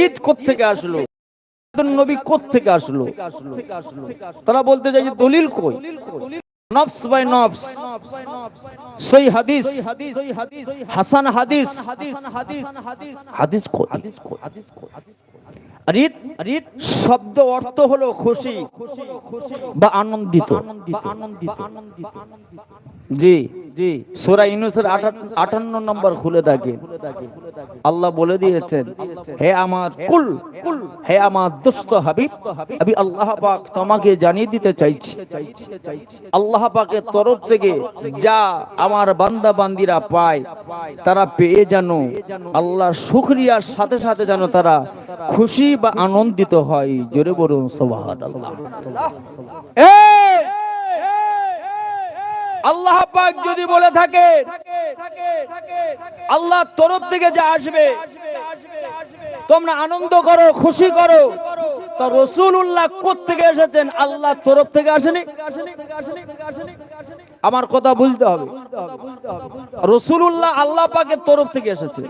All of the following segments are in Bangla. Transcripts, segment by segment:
ঈদ কোত্থেকে আসলো? নবী কোত্থেকে আসলো? তারা বলতে চাই যে দলিল কই? নফস বাই নফস। হাদিস। হাসান হাদিস। হাদিস শব্দ অর্থ হলো খুশি বা আনন্দিত। জি। জি। সূরা ইউনূসের আটান্ন নম্বর খুলে থাকে আল্লাহ বলে দিয়েছেন হে আমার কুল কুল হে আমার দোস্ত হাবিব আমি আল্লাহ পাক তোমাকে জানিয়ে দিতে চাইছি। আল্লাহ পাকের তরফ থেকে যা আমার বান্দা বান্দিরা পায় তারা পেয়ে জানো আল্লাহ শুকরিয়ার সাথে সাথে যেন তারা খুশি বা আনন্দিত হয়। জোরে বলুন সুবহানাল্লাহ। এই! আল্লাহ পাক যদি বলে থাকে, আল্লাহ তরফ থেকে যা আসবে, তোমরা আনন্দ করো, খুশি করো, তা রসুল্লাহ থেকে এসেছেন? আল্লাহ তরফ থেকে আসেনি? আমার কথা বুঝতে হবে। রসুল্লাহ আল্লাহ পাকের তরফ থেকে এসেছে।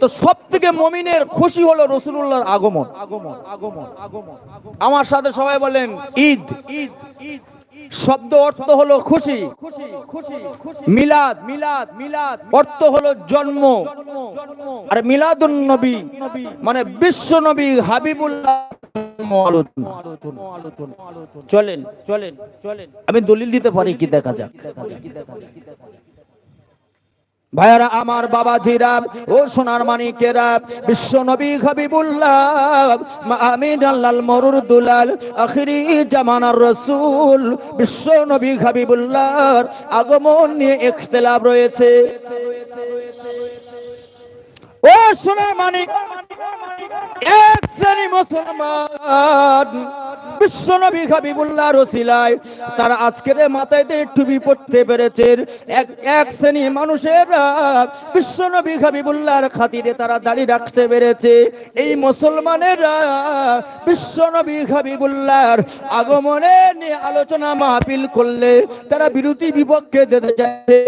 তো সব থেকে মমিনের খুশি হলো রসুল্লাহর আগমন। আগমন আগমন আগমন আমার সাথে সবাই বলেন ঈদ ঈদ ঈদ। শব্দ অর্থ হলো খুশি। মিলাদ। মিলাদ মিলাদ অর্থ হলো জন্ম। আর মিলাদুন নবী মানে বিশ্ব নবী হাবিবুল্লাহ চলেন চলেন চলেন। আমি দলিল দিতে পারি কি দেখা যাক। ভাইয়ারা, আমার বাবা জিরাম ও সোনার মানিকেরা, বিশ্ব নবী হাবিবুল্লাহ আমিন আল্লাল মরুর দুলাল, আখিরি জামানার রসুল, বিশ্ব নবী হাবিবুল্লাহর আগমন নিয়ে ইখতিলাফ রয়েছে। ও সোনার মানিক এক শ্রেণি মুসলমান বিশ্বনবী হাবিবুল্লাহ রসিলায় তারা আজকের মাথায় দিয়ে টুপি পড়তে পেরেছেন। এক এক শ্রেণি মানুষেরা বিশ্বনবী হাবিবুল্লাহর খাতিরে তারা দাঁড়িয়ে রাখতে পেরেছে। এই মুসলমানেরা বিশ্বনবী হাবিবুল্লাহর আগমনে নিয়ে আলোচনা মাহফিল করলে তারা বিরোধী বিপক্ষে দিতে চাইছে।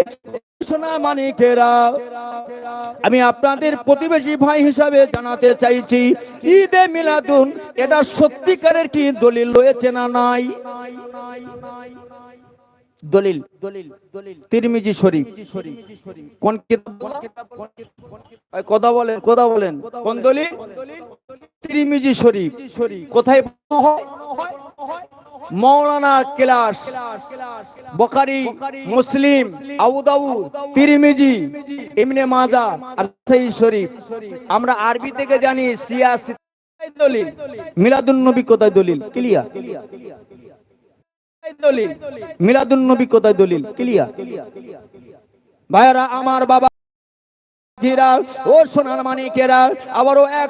সোনা মানিকেরা আমি আপনাদের প্রতিবেশী ভাই হিসাবে জানাতে চাইছি ঈদে মিলাদুন এটা সত্যিকারের কি দলিল রয়েছে না নাই? দলিল। দলিল দলিল তিরমিজি শরীফ। কোন কথা বলেন কথা বলেন। কোন দলিল? তিরমিজি শরীফ। কোথায় হয়? মৌলানা ক্লাস, বখারি, মুসলিম আউদাউ তিরমিজি ইমনে মাজা শরীফ। আমরা আরবি থেকে জানি সিয়াসি দলিল, মিলাদুন নবী কোথায় দলিল? ক্লিয়ার? দলিল, মিলাদুন নবী কোথায় দলিল? ক্লিয়ার? ভাইরা আমার বাবা জিরা ও সোনার মানিকেরা আবারও এক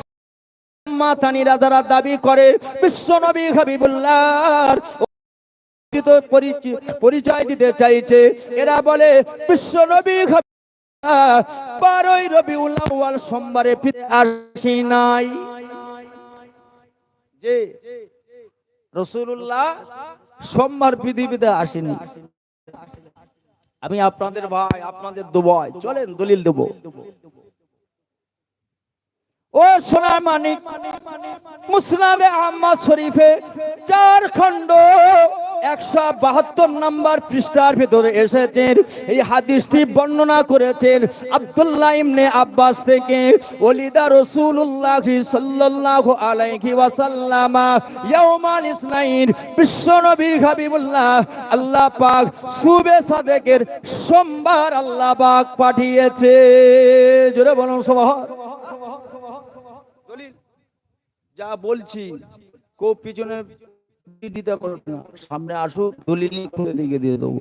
মাতানিরা যারা দাবি করে বিশ্ব নবী হাবিবুল্লাহর পরিচয় দিতে চাইছে। এরা বলে, বিশ্ব নবী বারোই রবি উল্লাহ সোমবারে আসি নাই। যে রসুল্লাহ সোমবার পৃথিবীতে আসেনি। আমি আপনাদের ভাই, আপনাদের দুবাই, চলেন দলিল দেবো। ও সোনার মানিক, মুসনাদে আহমদ শরীফে চার খণ্ড, একশো বাহাত্তর নাম্বার পৃষ্ঠার ভিতরে এসেছেন। এই হাদিসটি বর্ণনা করেছেন আব্দুল্লাহ ইমনে আব্বাস থেকে। ওলিদা রসুল্লাহ সাল্লাল্লাহু আলাইহি ওয়াসাল্লাম, ইয়াউমাল ইসনাইন বিশ্বনবী হাবিবুল্লাহ, আল্লাহ পাক সুবে সাদেকের সোমবার আল্লাহ পাক পাঠিয়েছে। জোরে বলুন সুবহান। যা বলছি কো পিছনে দিতে করবে না। সামনে আসুক, দলিল খুলে দিকে দিয়ে দেবো।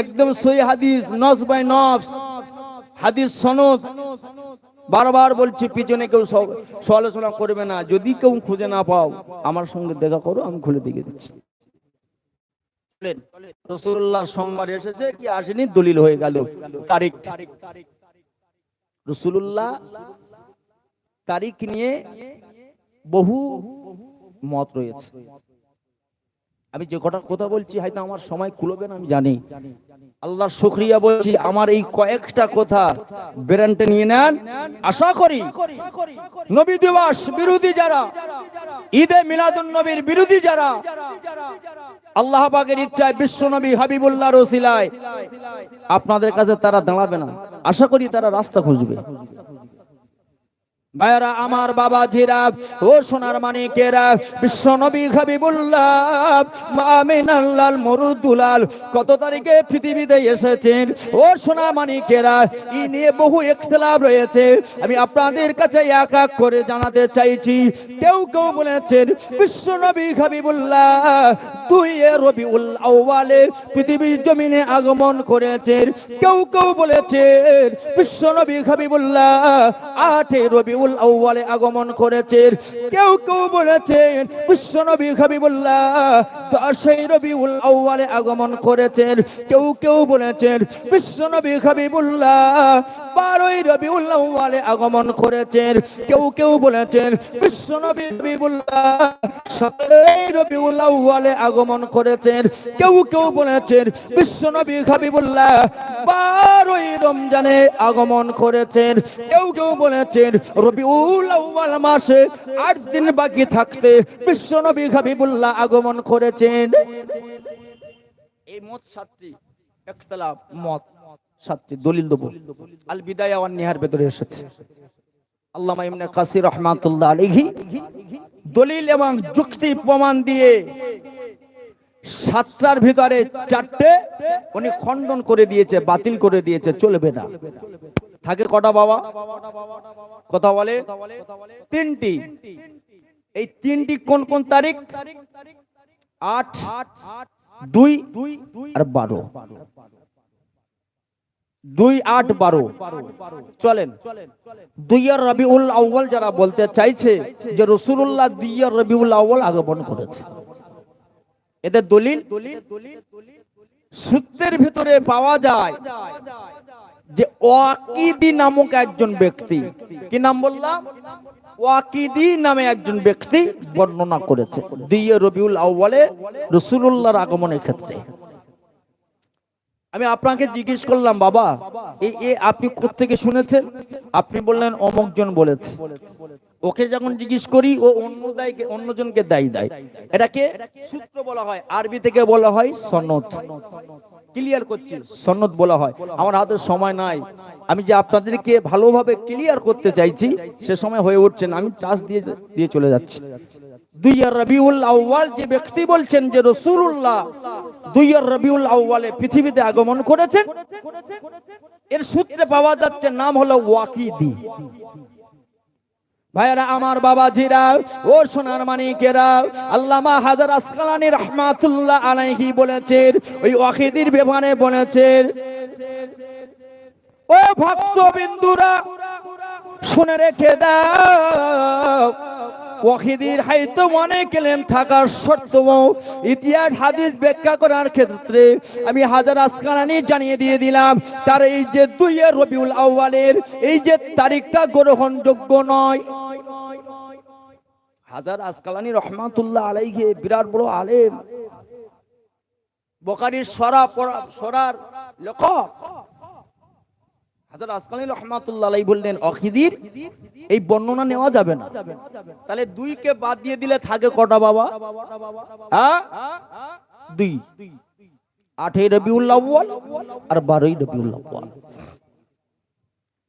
একদম সই হাদিস, নস বাই নফস, হাদিস সনদ। বারবার বলছি, পিছনে কেউ সমালোচনা করবে না। যদি কেউ খুঁজে না পাও, আমার সঙ্গে দেখা করো, আমি খুলে দিকে দিচ্ছি। রসুল্লাহ সোমবার এসেছে, কি আসেনি? দলিল হয়ে গেল। তারিখ। রসুল্লাহ তারিখ নিয়ে বহু মত রয়েছে। আমি যে কটা কথা বলছি, হয়তো আমার সময় কুলবে না, আমি জানি। আল্লাহর শুক্রিয়া বলছি, আমার এই কয়েকটা কথা ব্রেনটে নিয়ে নেন। আশা করি নবী দিবস বিরোধী যারা, ঈদে মিলাদুন নবীর বিরোধী যারা, আল্লাহ পাকের ইচ্ছায় বিশ্ব নবী হাবিবুল্লাহ রসিলায় আপনাদের কাছে তারা দাঁড়াবে না। আশা করি তারা রাস্তা খুঁজবে। ভাইরা আমার বাবা জিরা ও সোনার মানিকেরা বিশ্ব নবী হাবিবুল্লাহ মরুদুলাল, কত তারিখে পৃথিবীতে এসেছেন? ও সোনার মানিকেরা ই নিয়ে বহু ইখতিলাফ রয়েছে। আমি আপনাদের কাছে এক এক করে জানাতে চাইছি। কেউ কেউ বলেছেন, বিশ্ব নবী হাবিবুল্লাহ, দুই রবিউল আউয়ালে পৃথিবীর জমিনে আগমন করেছেন। কেউ কেউ বলেছেন, বিশ্ব নবী হাবিবুল্লাহ, আটে রবিউল আউয়ালে আগমন করেছেন কেউ কেউ বলেছেন বিশ্ব নবী হাবিবুল্লাহ, দশই রবিউল আউয়ালে আগমন করেছেন কেউ কেউ বলেছেন বিশ্ব নবী হাবিবুল্লাহ, বারোই রবিউল আউয়ালে আগমন করেছেন কেউ কেউ বলেছেন বিশ্ব নবী হাবিবুল্লাহ, সতেরোই রবিউল আউয়ালে আগমন করেছেন কেউ কেউ বলেছেন বিশ্ব নবী হাবিবুল্লাহ, বারোই রমজানে আগমন করেছেন কেউ কেউ বলেছেন রবিউল আউয়াল মাসে আট দিন বাকি থাকতে বিশ্ব নবী হাবিবুল্লাহ আগমন করেছেন। এই মত সাতটি একতলাফ মত, সাতটি দলিল আল বিদায়া ওয়ান নিহার ভেতরে এসেছে। আল্লামা ইবনে কাসির রহমাতুল্লাহ আলাইহি দলিল এবং যুক্তি প্রমাণ দিয়ে সাতটার ভিতরে চারটে উনি খণ্ডন করে দিয়েছে, বাতিল করে দিয়েছে, চলবে না। থাকে কটা বাবা? কথা বলে? তিনটি। এই তিনটি কোন কোন তারিখ? আট, দুই আর বারো। দুই, আট, বারো। চলেন। দুইয়ার রবিউল আউ্বাল যারা বলতে চাইছে যে রসুল্লাহ দুইয়ার রবিউল আউ্বাল আগমন করেছে। এদের দলিল? সূত্রের ভিতরে পাওয়া যায় যে ওয়াকিদি নামক একজন ব্যক্তি, কি নাম বললাম? ওয়াকিদি নামে একজন ব্যক্তি বর্ণনা করেছে। দিয়ে রবিউল আউ্বালে রসুল্লাহর আগমনের ক্ষেত্রে। আমি আপনাকে জিজ্ঞেস করলাম, বাবা এই আপনি কোথেকে শুনেছেন? আপনি বললেন, অমুক জন বলেছে। ওকে যখন জিজ্ঞেস করি, ও অন্য দায়কে অন্যজনকে দায়ী দেয়। এটাকে সূত্র বলা হয়, আরবি থেকে বলা হয় সনদ। ক্লিয়ার করছি, সনদ বলা হয়। আমার হাতে সময় নাই। আমি যে আপনাদেরকে ভালোভাবে ক্লিয়ার করতে চাইছি, সে সময় হয়ে উঠছে না। আমি টাচ দিয়ে দিয়ে চলে যাচ্ছি। রবিউল যে ব্যক্তি বলছেন যে দুই রবিউল পৃথিবীতে আগমন করেছেন, এর সূত্রে পাওয়া যাচ্ছে, নাম হলো ওয়াকিদি। ভাইরা আমার বাবা জিরা ও সোনার মানিকেরা, আল্লামা হাজার আসকালানি রহমাতুল্লাহ আলাইহি বলেছেন, ওই ওয়াকিদির ব্যাপারে বলেছেন, ও ভক্তবিন্দুরা, শুনে রেখে দাও ওয়াহিদির হাইতো অনেক এলেম থাকার সত্ত্বেও ইতিহাস, হাদিস ব্যাখ্যা করার ক্ষেত্রে আমি হাজার আসকালানি জানিয়ে দিয়ে দিলাম, তার এই যে দুই রবিউল আউয়ালের এই যে তারিখটা গ্রহণযোগ্য নয়। হাজার আসকালানি রহমাতুল্লাহ আলাইহে, বিরাট বড় আলেম। বকারির সরা সরার লেখক। হাজার আসকালী রহমাতুল্লাহ বললেন, অখিদির, এই বর্ণনা নেওয়া যাবে না। তাহলে দুইকে বাদ দিয়ে দিলে থাকে কটা বাবা? হ্যাঁ? দুই। আটই রবিউল আর বারোই রবিউল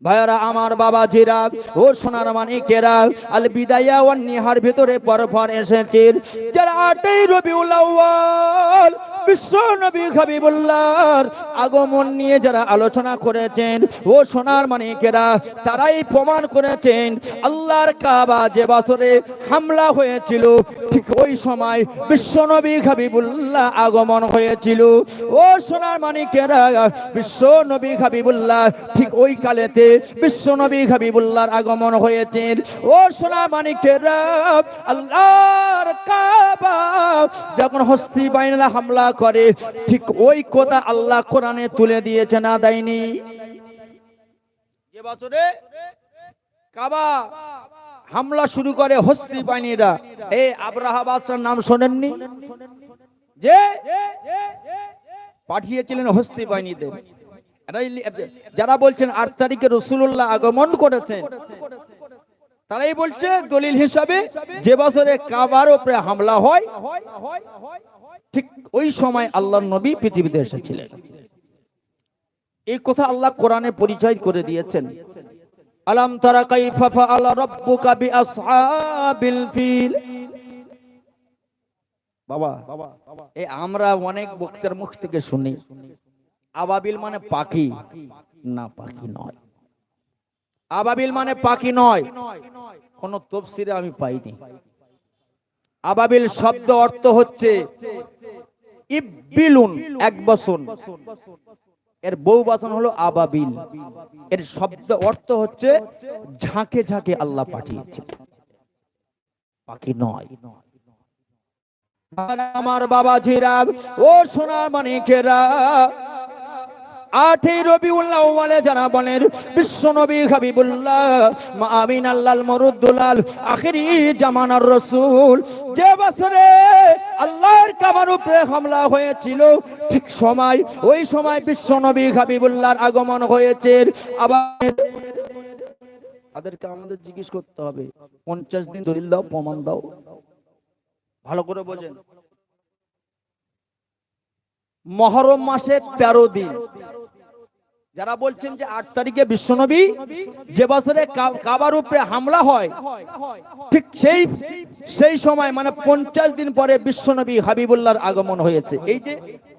ভাইয়ারা, আমার বাবা জিরা ও সোনার মানিকেরা, আল বিদায়া ও নিহার ভিতরে পরপর এসেছেন। যারা আটই রবিউল আউয়াল, বিশ্ব নবী হাবিবুল্লাহর আগমন নিয়ে যারা আলোচনা করেছেন, ও সোনার মানিকেরা, তারাই প্রমাণ করেছেন, আল্লাহর কাবা যে বছরে হামলা হয়েছিল, ঠিক ওই সময় বিশ্ব নবী হাবিবুল্লাহ আগমন হয়েছিল। ও সোনার মানিকেরা, বিশ্ব নবী হাবিবুল্লাহ, ঠিক ওই কালেতে বিশ্ব নবী হাবিবুল্লাহর আগমন হয়েছেন ও সোনা আল্লাহর কাবা, যখন হস্তি বাইনলা হামলা করে, ঠিক ওই কথা আল্লাহ কোরআনে তুলে দিয়েছে না দেয়নি? হামলা শুরু করে হস্তি বাহিনীরা বাদশার নাম শোনেননি? যে পাঠিয়েছিলেন হস্তি বাহিনীদের যারা বলছেন আট তারিখে রসুল্লাহ আগমন করেছেন, তারাই বলছে দলিল হিসাবে যে বছরে কাবার উপরে হামলা হয়, ঠিক ওই সময় আল্লাহর নবী পৃথিবীতে এসেছিলেন। এই কথা আল্লাহ কোরআনে পরিচয় করে দিয়েছেন। আলাম তারা কাইফা ফাআলা রাব্বুকা বিআসহাবিল ফিল। বাবা, এই আমরা অনেক বক্তার মুখ থেকে শুনি। আবাবিল মানে পাখি। না পাখি নয়। আবাবিল মানে পাখি নয়। কোন তফসিরে আমি পাইনি। আবাবিল শব্দ অর্থ হচ্ছে ইব্বিলুন এক বসন। এর বউ বাসন হলো আবাবিল। এর শব্দ অর্থ হচ্ছে ঝাঁকে ঝাঁকে আল্লাহ পাঠিয়েছে। পাখি নয়। আমার বাবা ঝিরা ও সোনা মানিকেরা আটই রবিউল্লাহ ওয়ালে যারা বলেন বিশ্ব নবী হাবিবুল্লাহ, মা আমিন আল্লাহ মরুদ্দুলাল, আখিরি জামানার রসুল। যে বছরে আল্লাহর কামার উপরে হামলা হয়েছিল, ঠিক সময়, ওই সময় বিশ্ব নবী হাবিবুল্লাহর আগমন হয়েছে। আবার তাদেরকে আমাদের জিজ্ঞেস করতে হবে, পঞ্চাশ দিন দলিল দাও, প্রমাণ দাও। ভালো করে বোঝেন। মহরম মাসে তেরো দিন। যারা বলছেন যে আট তারিখে বিশ্বনবী, যে বছরে কাবার উপরে হামলা হয়, ঠিক সেই সেই সময় মানে পঞ্চাশ দিন পরে বিশ্বনবী হাবিবুল্লাহর আগমন হয়েছে। এই যে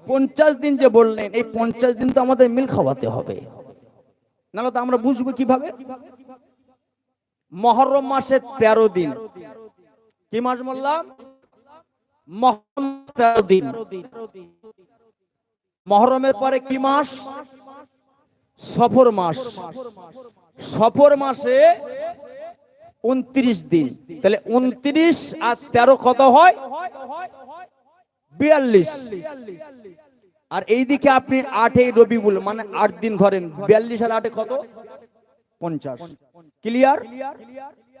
পঞ্চাশ দিন যে বললেন, এই পঞ্চাশ দিন তো আমাদের মিল খাওয়াতে হবে। নাহলে তো আমরা বুঝব কীভাবে? মহরম মাসে তেরো দিন। কি মাস বললাম? মহরম তেরো দিন। মহরমের পরে কি মাস? সফর মাস। সফর মাসে উনত্রিশ দিন। তাহলে উনত্রিশ আর তেরো কত হয়? বিয়াল্লিশ। আর এইদিকে আপনি আটই রবিউল মানে আট দিন ধরেন। বিয়াল্লিশ আর আটে কত? পঞ্চাশ। ক্লিয়ার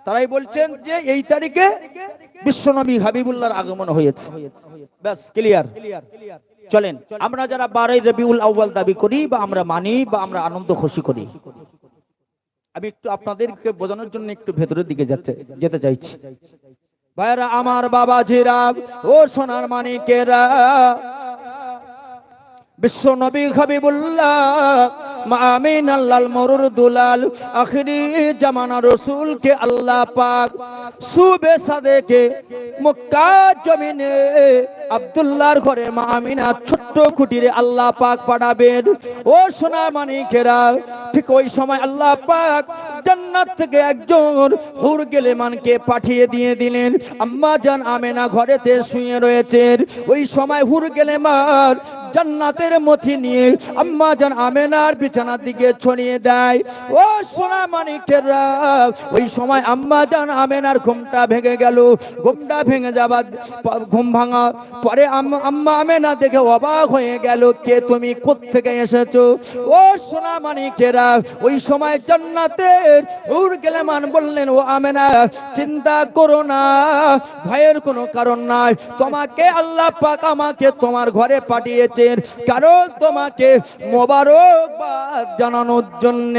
তারাই বলছেন যে এই তারিখে বিশ্বনবী হাবিবুল্লাহর আগমন হয়েছে। ব্যাস ক্লিয়ার চলেন, আমরা যারা বারোই রবিউল আউ্বাল দাবি করি বা আমরা মানি বা আমরা আনন্দ, খুশি করি। আমি একটু আপনাদেরকে বোঝানোর জন্য একটু ভেতরের দিকে যেতে যেতে চাইছি। ভাইরা আমার বাবা জিরা ও সোনার মানিকেরা, বিশ্ব নবী হাবিবুল্লাহ মা আমিন আল্লাহ মরুর দুলাল, আখিরি জামানা রসুল কে আল্লাহ পাক সুবে সাদেকে মক্কা জমিনে আব্দুল্লাহর ঘরে মা আমিনা ছোট্ট কুটিরে আল্লাহ পাক পাঠাবেন। ও সোনা মানিকেরা, ঠিক ওই সময় আল্লাহ পাক জান্নাত থেকে একজন হুর গেলেমানকে পাঠিয়ে দিয়ে দিলেন। আম্মা জান আমেনা ঘরেতে শুয়ে রয়েছেন। ওই সময় হুর গেলেমান জান্নাতের মথি নিয়ে আম্মা জান আমেনার বিছানার দিকে ছড়িয়ে দেয়। ও সোনা মানিকেরা ওই সময় আম্মা জান আমেনার ঘুমটা ভেঙে গেল। ঘুমটা ভেঙে যাবার ঘুম ভাঙা পরে আম্মা আমেনা দেখে অবাক হয়ে গেল, কে তুমি? কোত্থেকে এসেছ? ও সোনা মানিকেরা ওই সময় জান্নাতের উর গেলেমান বললেন, ও আমেনা, চিন্তা করো না, ভয়ের কোনো কারণ নাই। তোমাকে আল্লাহ পাক আমাকে তোমার ঘরে পাঠিয়েছেন। কারণ তোমাকে জানানোর জন্য।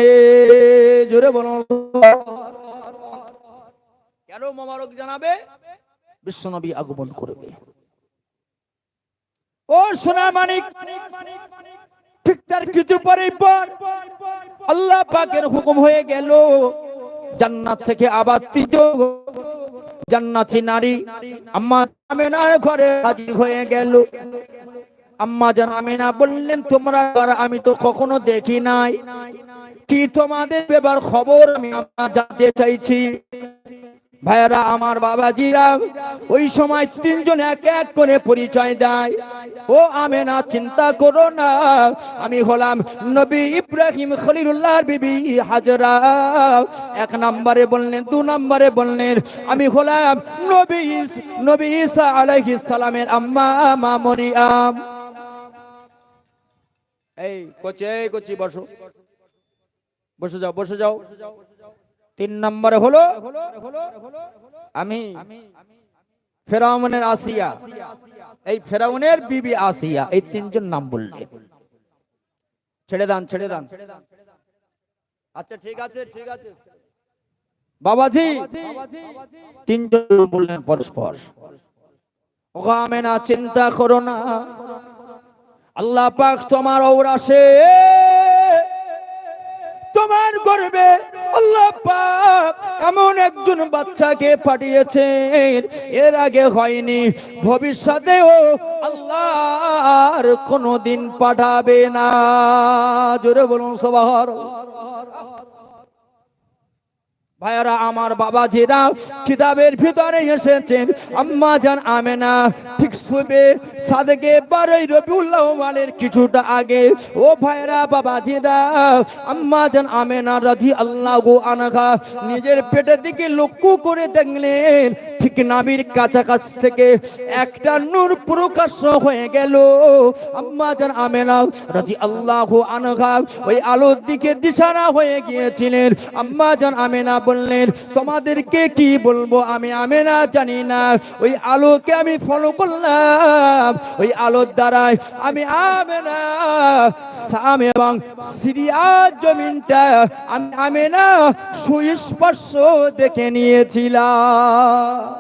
জোরে বলো। কেন মোবারক জানাবে? বিশ্বনবী আগমন করবে। ও সোনা মানিক ঠিক তার কিছু পরে পর আল্লাহ পাকের হুকুম হয়ে গেল। জান্নাত থেকে আবার তৃতীয় জান্নাতি নারী আম্মা আমেনার ঘরে হাজির হয়ে গেল। আম্মা জান আমিনা বললেন, তোমরা? আমি তো কখনো দেখি নাই। কি তোমাদের ব্যাপার খবর আমি আপনার জানতে চাইছি? ভাইয়ারা, আমার বাবাজিরা ওই সময় তিনজন এক এক করে পরিচয় দেয়। ও আমেনা, চিন্তা করো না। আমি হলাম নবী ইব্রাহিম খলিলুল্লাহর বিবি হাজরা। এক নম্বরে বললেন, দু নম্বরে বললেন, আমি হলাম নবী ইস- নবী ঈসা আলাইহিস সালামের আম্মা মা মরিয়াম এই, কোচি এই কোচি, বসো। বসে যাও বসে যাও। তিন নম্বরে হলো আমি ফেরাউনের আসিয়া। এই ফেরাউনের বিবি আসিয়া, এই তিনজন নাম বললেন ছেড়ে দান ছেড়ে দান। আচ্ছা ঠিক আছে ঠিক আছে। বাবাজি, তিনজন বললেন পরস্পর। ওগো আমেনা, চিন্তা করো না। আল্লাহ পাক তোমার ঔরাসে তোমার গর্বে আল্লাহ পাক এমন একজন বাচ্চাকে পাঠিয়েছেন। এর আগে হয়নি, ভবিষ্যতেও আল্লাহর কোনোদিন পাঠাবে না। জোরে বলুন সবার ভাইয়ারা, আমার বাবা জিরা কিতাবের ভিতরে এসেছেন। আম্মা জান আমেনা, ঠিক সুবে সাদেকে বারোই রবিউল্লাহ মালের কিছুটা আগে। ও ভাইরা বাবা জিরা আম্মা জান আমেনা রাধি আল্লাহ আনাঘা নিজের পেটের দিকে লক্ষ্য করে দেখলেন ঠিক নাবির কাছাকাছি থেকে একটা নূর প্রকাশ্য হয়ে গেল। আম্মা জান আমেনা রাধি আল্লাহ আনাঘা ওই আলোর দিকে দিশারা হয়ে গিয়েছিলেন। আম্মা জান আমেনা বললেন, তোমাদেরকে কি বলব? আমি আমেনা জানি না। ওই আলোকে আমি ফলো করলাম। ওই আলোর দ্বারাই আমি আমেনা, সাম এবং সিরিয়ার জমিনটা আমি আমেনা সুস্পর্শ দেখে নিয়েছিলাম।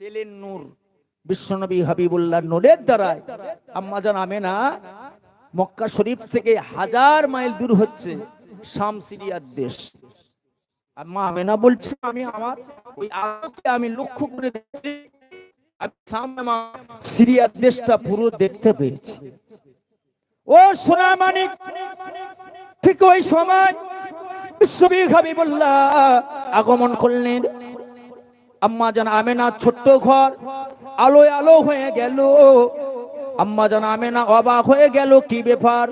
ছেলের নূর, বিশ্বনবী হাবিবুল্লাহ নূরের দ্বারাই আম্মাজান আমেনা, মক্কা শরীফ থেকে হাজার মাইল দূর হচ্ছে শাম সিরিয়ার দেশ। আম্মা আমেনা বলছে, আমি আমার ওই আলোকে আমি লক্ষ্য করে দেখছি, আমি সিরিয়ার দেশটা পুরো দেখতে পেয়েছি। ও সোনা মানিক, ঠিক ওই সময় বিশ্ববী হাবিবুল্লাহ আগমন করলেন। আম্মা জান আমেনা ছোট্ট ঘর, আলোয় আলো হয়ে গেল। আম্মা জান আমেনা অবাক হয়ে গেল, কি ব্যাপার?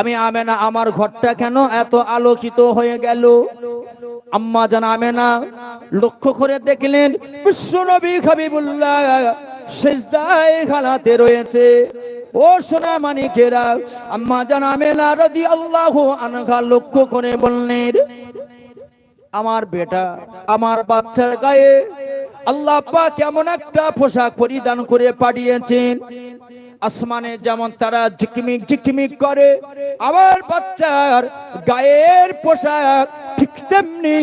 আমি আমেনা, আমার ঘরটা কেন এত আলোকিত হয়ে গেল? আম্মা জান আমেনা লক্ষ্য করে দেখলেন, বিশ্বনবী হাবিবুল্লাহ সেজদায় খালাতে রয়েছে। ও সোনা মানিকেরা, আম্মা জান আমেনা রদি আল্লাহ আনঘা লক্ষ্য করে বললেন আমার বেটা, আমার বাচ্চার গায়ে আল্লাহ পাক কেমন একটা পোশাক পরিধান করে পাঠিয়েছেন। আসমানে যেমন তারা ঝিকমিক ঝিকমিক করে, আমার বাচ্চার গায়ের পোশাক ঠিক তেমনি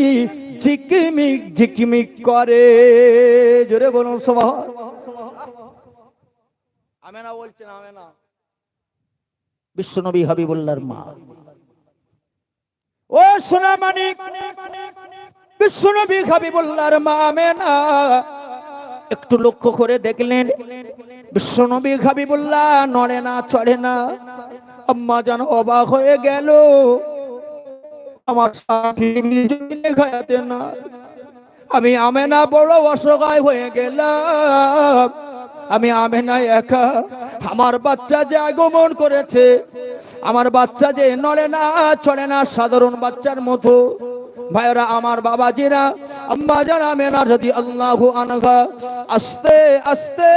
ঝিকমিক ঝিকমিক করে। জোরে বলুন সবাই আমেনা বলছেন, আমেনা। বিশ্বনবী হাবিবুল্লাহর মা। ও সোনা মানিক বিশ্বনবী হাবিবুল্লাহর মা আমেনা। একটু লক্ষ্য করে দেখলেন, বিশ্বনবী হাবিবুল্লাহ নড়ে না, চড়ে না। আম্মা যেন অবাক হয়ে গেল। আমার খায়াতে না। আমি আমেনা বড় অসহায় হয়ে গেলাম। আমি আমেনা একা। আমার বাচ্চা যে আগমন করেছে, আমার বাচ্চা যে নড়ে না, চড়ে না, সাধারণ বাচ্চার মতো। ভাইরা, আমার বাবাজিরা, আম্মা জানা মেনা যদি আল্লাহ আনগা আস্তে আস্তে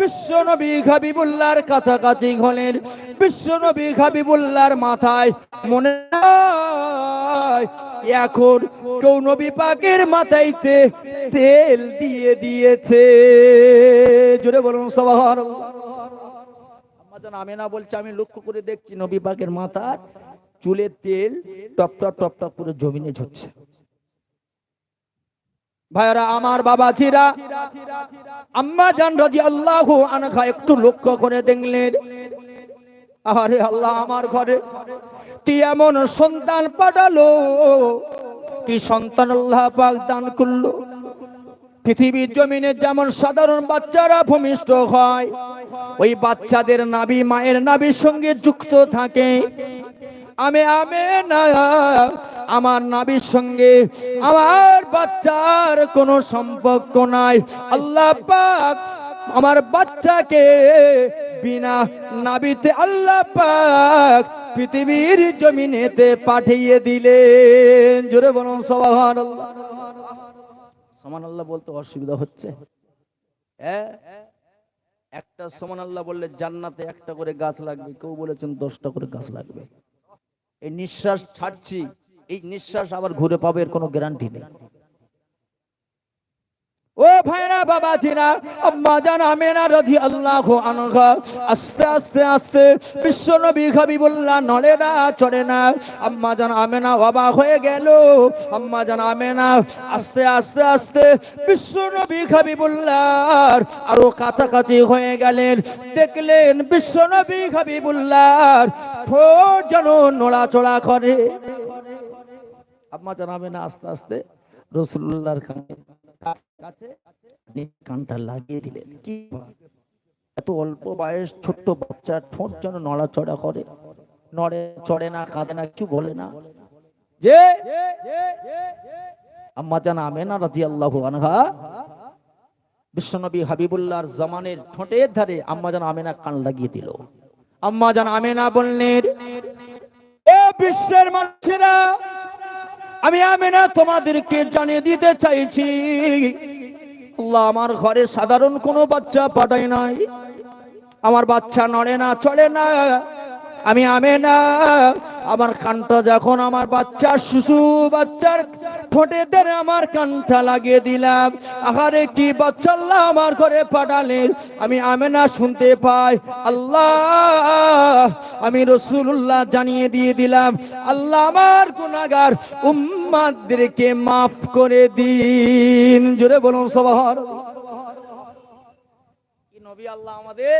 বিশ্ব নবী হাবিবুল্লাহর কাছাকাছি হলেন, বিশ্ব নবী হাবিবুল্লাহর মাথায় মনে এখন কেউ নবী পাকের মাথাইতে তেল দিয়ে দিয়েছে। জোরে বলুন সবার আমেনা বলছে, আমি লক্ষ্য করে দেখছি নবী পাকের মাথার চুলের তেল টপ টপ টপ টপ করে জমিনে ঝরছে। ভাইরা আমার বাবা চিরা আম্মা জান রাজি আল্লাহ আনখা একটু লক্ষ্য করে দেখলেন আরে আল্লাহ আমার ঘরে, কি এমন সন্তান পাঠালো, কি সন্তান আল্লাহ পাক দান করল। পৃথিবীর জমিনে যেমন সাধারণ বাচ্চারা ভূমিষ্ঠ হয়, ওই বাচ্চাদের নাবি, মায়ের নাবির সঙ্গে যুক্ত থাকে আমি আমি না আমার নাবির সঙ্গে আমার বাচ্চার কোনো সম্পর্ক নাই। আল্লাহ পাক আমার বাচ্চাকে বিনা নাবিতে আল্লাহ পাক পৃথিবীর জমিনেতে পাঠিয়ে দিলেন। জোরে বলুন সবাই সমান আল্লাহ বলতে অসুবিধা হচ্ছে? একটা সমান আল্লাহ বললে জান্নাতে একটা করে গাছ লাগবে। কেউ বলেছেন দশটা করে গাছ লাগবে। এই নিঃশ্বাস ছাড়ছি এই নিঃশ্বাস আবার ঘুরে পাবে এর কোনো গ্যারান্টি নেই। ও ভাইরা বাবাজিরা, আম্মা জান আমেনা রাজি আল্লাহ আনহা, আস্তে আস্তে আস্তে বিশ্ব নবী হাবিবুল্লাহ নড়ে না, চড়ে না। আম্মা জান আমেনা বাবা হয়ে গেল। আম্মা জান আমেনা আস্তে আস্তে আস্তে বিশ্ব নবী হাবিবুল্লাহ আরও কাছাকাছি হয়ে গেলেন। দেখলেন বিশ্ব নবী হাবিবুল্লাহ ঠোঁট যেন নড়াচড়া করে। আম্মা জানাবে না আস্তে আস্তে রসুল্লাহর কানটা লাগিয়ে দিলেন। কি এত অল্প বয়স ছোট্ট বাচ্চা, ঠোঁট যেন নড়াচড়া করে। নড়ে, চড়ে না, কাঁদে না, কিছু বলে না। যে আম্মা আমেনা রাজি আল্লাহ আনহা বিশ্বনবী হাবিবুল্লাহর জামানের ঠোঁটের ধারে আম্মা জান আমেনা কান লাগিয়ে দিল। আম্মা জান আমেনা বললেন ও বিশ্বের মানুষেরা আমি আমি না তোমাদেরকে জানিয়ে দিতে চাইছি। আল্লাহ আমার ঘরে সাধারণ কোনো বাচ্চা পাঠায় নাই। আমার বাচ্চা নড়ে না চলে না। আমি আমে না আমার কানটা যখন আমার বাচ্চা শিশু বাচ্চার ঠোঁটে ধরে আমার কানটা লাগিয়ে দিলাম। আহারে কি বাচ্চা আল্লাহ আমার ঘরে পাঠালেন। আমি আমে না শুনতে পাই। আল্লাহ, আমি রসুল্লাহ জানিয়ে দিয়ে দিলাম। আল্লাহ আমার গুনাগার উম্মাদেরকে মাফ করে দিন। জোরে বলুন সবার নবী আল্লাহ আমাদের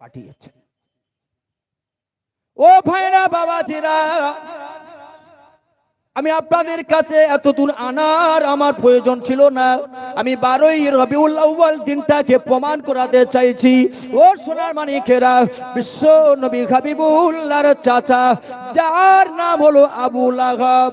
পাঠিয়েছেন? ও ভাইরা, বাবাজিরা, আমি আপনাদের কাছে এত দূর আনার আমার প্রয়োজন ছিল না। আমি বারোই রবিউল দিনটাকে প্রমাণ করাতে চাইছি। ও সোনার মানিকেরা, বিশ্ব নবী হাবিবুল্লার চাচা, যার নাম হলো আবুল আহাব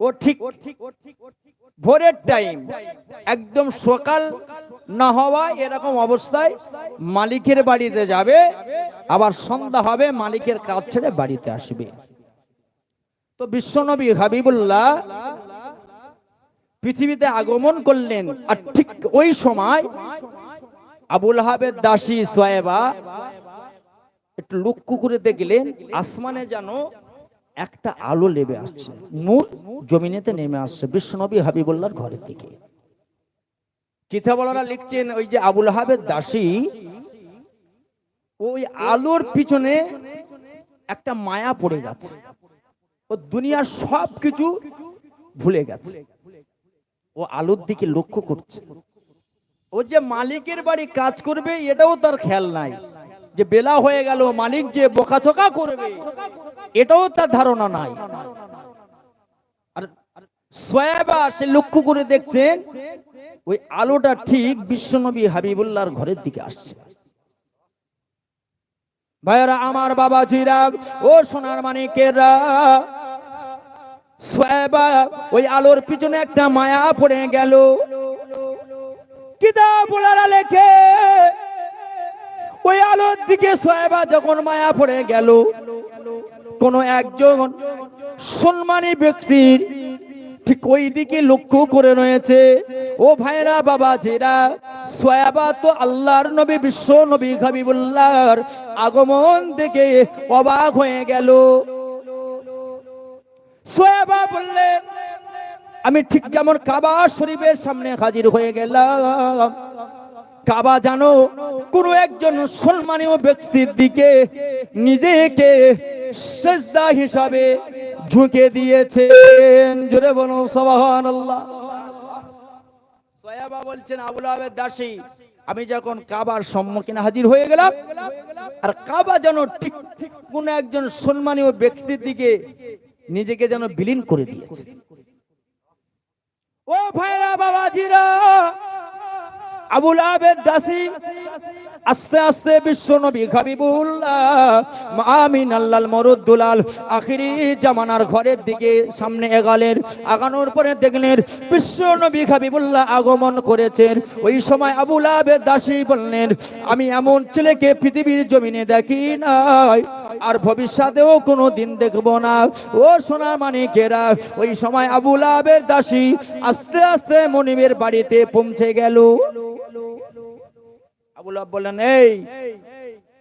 ও ঠিক ভোরের টাইম একদম সকাল না হওয়া এরকম অবস্থায় মালিকের বাড়িতে যাবে, আবার সন্ধ্যা হবে, মালিকের কাজ ছেড়ে বাড়িতে আসবে। তো বিশ্বনবী হাবিবুল্লাহ পৃথিবীতে আগমন করলেন, আর ঠিক ওই সময় আবুল হাবের দাসী সোয়েবা একটু লক্ষ্য করে দেখলেন, আসমানে যেন একটা আলো লেবে আসছে। নূর জমিনেতে নেমে আসছে। বিশ্বনবী হাবিবুল্লাহর ঘরের দিকে। কিতাবলারা লিখছেন, ওই যে আবুল হাবের দাসী, ওই আলোর পিছনে একটা মায়া পড়ে গেছে। ও দুনিয়ার সব কিছু ভুলে গেছে। ও আলোর দিকে লক্ষ্য করছে। ও যে মালিকের বাড়ি কাজ করবে, এটাও তার খেয়াল নাই। যে বেলা হয়ে গেল, মালিক যে বোকাচোকা করবে, এটাও তার ধারণা নাই। আর সে লক্ষ্য করে দেখছেন, ওই আলোটা ঠিক বিশ্বনবী হাবিবুল্লাহর ঘরের দিকে আসছে। ভাইরা আমার বাবা জিরা ও সোনার মানিকেরা, সোয়াবা ওই আলোর পিছনে একটা মায়া পড়ে গেল। কিতাবুলারা লেখে ওই আলোর দিকে সোয়াবা যখন মায়া পড়ে গেল, কোন একজন সম্মানী ব্যক্তির ঠিক ওই দিকে লক্ষ্য করে রয়েছে, ও ভাইরা বাবা জেরা সোয়াবা তো আল্লাহর নবী, বিশ্ব নবী হাবিবুল্লাহর আগমন দেখে অবাক হয়ে গেল। সোয়াবা বললেন, আমি ঠিক যেমন কাবা শরীফের সামনে হাজির হয়ে গেলাম কাবা জানো, কোন একজন সম্মানীয় ব্যক্তির দিকে নিজেকে সেজদা হিসাবে ঝুঁকে দিয়েছেন। জোরে বলো সবাহান আল্লাহ সয়াবা বলছেন, আবুল আবেদ দাসী, আমি যখন কাবার সম্মুখীন হাজির হয়ে গেলাম, আর কাবা যেন ঠিক ঠিক কোন একজন সম্মানীয় ব্যক্তির দিকে নিজেকে যেন বিলীন করে দিয়েছে। ও ভাইরা, বাবাজিরা আবুল আবেদ দাসী আস্তে আস্তে বিশ্ব নবী হাবিবুল্লাহ আমিন আল্লাল মরুদ্দুলাল, আখিরি জামানার ঘরের দিকে সামনে এগালের, আগানোর পরে দেখলেন বিশ্ব নবী হাবিবুল্লাহ আগমন করেছেন। ওই সময় আবুল আবেদ দাসী বললেন, আমি এমন ছেলেকে পৃথিবীর জমিনে দেখি নাই, আর ভবিষ্যতেও কোনো দিন দেখব না। ও সোনা মানিকেরা, ওই সময় আবুল আবের দাসী আস্তে আস্তে মনিবের বাড়িতে পৌঁছে গেল। আবুল আব বললেন এই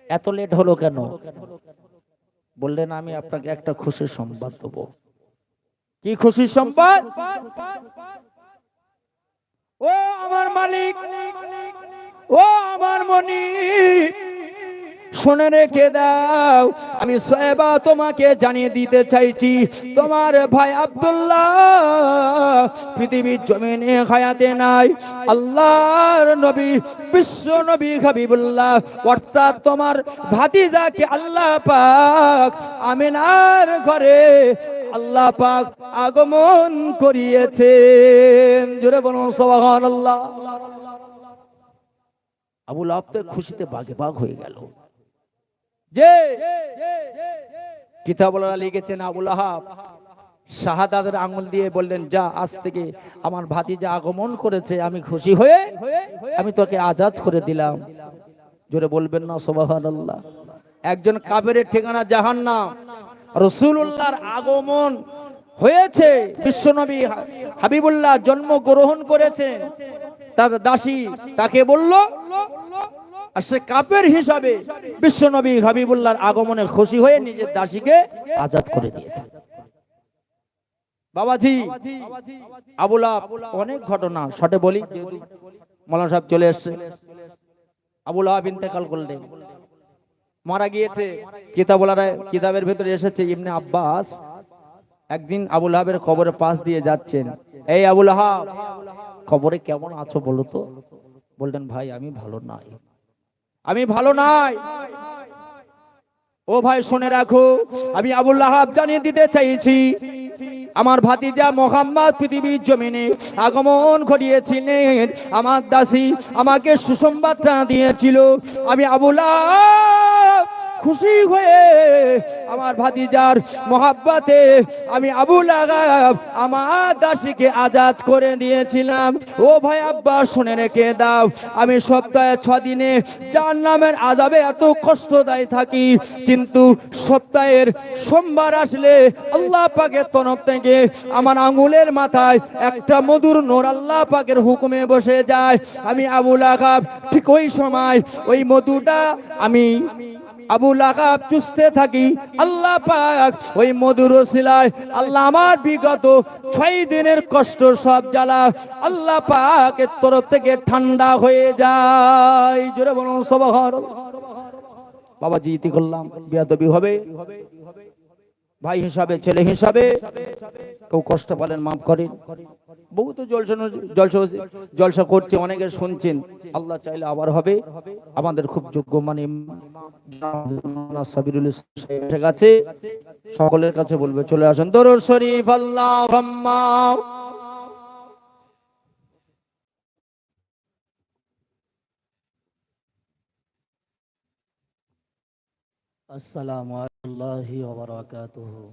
এত লেট হলো কেন? বললেন আমি আপনাকে একটা খুশির সংবাদ দেবো। কি খুশির সংবাদ? ও আমার মালিক ও আমার মনি শুনে রেখে দাও, আমি সোয়েবা তোমাকে জানিয়ে দিতে চাইছি। তোমার ভাই আব্দুল্লাহ পৃথিবীর জমিনে হায়াতে নাই। আল্লাহর নবী, বিশ্ব নবী হাবিবুল্লাহ, অর্থাৎ তোমার ভাতিজাকে আল্লাহ পাক আমিনার ঘরে আল্লাহ পাক আগমন করিয়েছেন। জোরে বলুন, সুবহানাল্লাহ। আবুল আবতে খুশিতে বাগে বাগ হয়ে গেল। যে কিতাবুল্লাহ লিখেছেন আবুল আহাব। শাহাদাতের আঙুল দিয়ে বললেন, যা, আজ থেকে আমার ভাতিজা আগমন করেছে, আমি খুশি হয়ে আমি তোকে আজাদ করে দিলাম। জোরে বলবেন না, সুবহানাল্লাহ। একজন কাবেরের ঠিকানা জাহান্নাম। রসুল্লাহর আগমন হয়েছে, বিশ্বনবী হাবিবুল্লাহ জন্ম গ্রহণ করেছেন। তার দাসী তাকে বলল আর সে কাপের হিসাবে বিশ্বনবী হাবিবুল্লাহর আগমনে খুশি হয়ে নিজের দাসীকে আজাদ করে দিয়েছে। বাবাজি, আবুলা অনেক ঘটনা, শটে বলি মৌলানা সাহেব চলে এসছে। আবুল ইন্তেকাল করলেন। মারা গিয়েছে কিতাবুলারা কিতাবের ভিতরে এসেছে ইবনে আব্বাস। একদিন আবুল আহাবের কবরের পাশ দিয়ে যাচ্ছেন। এই আবুল আহাব কবরে কেমন আছো বলো তো? বললেন, ভাই, আমি ভালো নাই। আমি ভালো নাই। ও ভাই, শুনে রাখো, আমি আবুল আহাব জানিয়ে দিতে চাইছি, আমার ভাতিজা মোহাম্মদ পৃথিবীর জমিনে আগমন ঘটিয়েছিলেন। আমার দাসী আমাকে সুসংবাদটা দিয়েছিল আমি আবুল্লাহ খুশি হয়ে আমার ভাতিজার মোহাব্বতে আমি আবুল আগাব আমার দাসীকে আজাদ করে দিয়েছিলাম। ও ভাই আব্বা, শুনে রেখে দাও, আমি সপ্তাহে ছ দিনে যার নামের আজাবে এত কষ্টদায়ী থাকি, কিন্তু সপ্তাহের সোমবার আসলে আল্লাহ পাকের তরফ থেকে আমার আঙুলের মাথায় একটা মধুর নোর আল্লাহ পাকের হুকুমে বসে যায়। আমি আবুল আগাব ঠিক ওই সময় ওই মধুটা আমি আবু লাগাব চুষতে থাকি, আল্লাহ পাক ওই মধুর শিলায়, আল্লাহ আমার বিগত ছয় দিনের কষ্ট সব জ্বালা, আল্লাহ পাকের তরফ থেকে ঠান্ডা হয়ে যায়। জোরে বলুন সবহর বাবা জিতি করলাম, বিয়াদবি হবে। ভাই হিসাবে, ছেলে হিসাবে কেউ কষ্ট পালেন, মাফ করেন। বহু তো জলসা জলসা জলসা করছে, অনেকে শুনছেন, আল্লাহ চাইলে আবার হবে। আমাদের খুব যোগ্য মানে সাবিরুল সাহেব সকলের কাছে বলবে, চলে আসেন। দরুদ শরীফ আল্লাহ আসসালামু আলাইহি ওয়া বারাকাতুহু।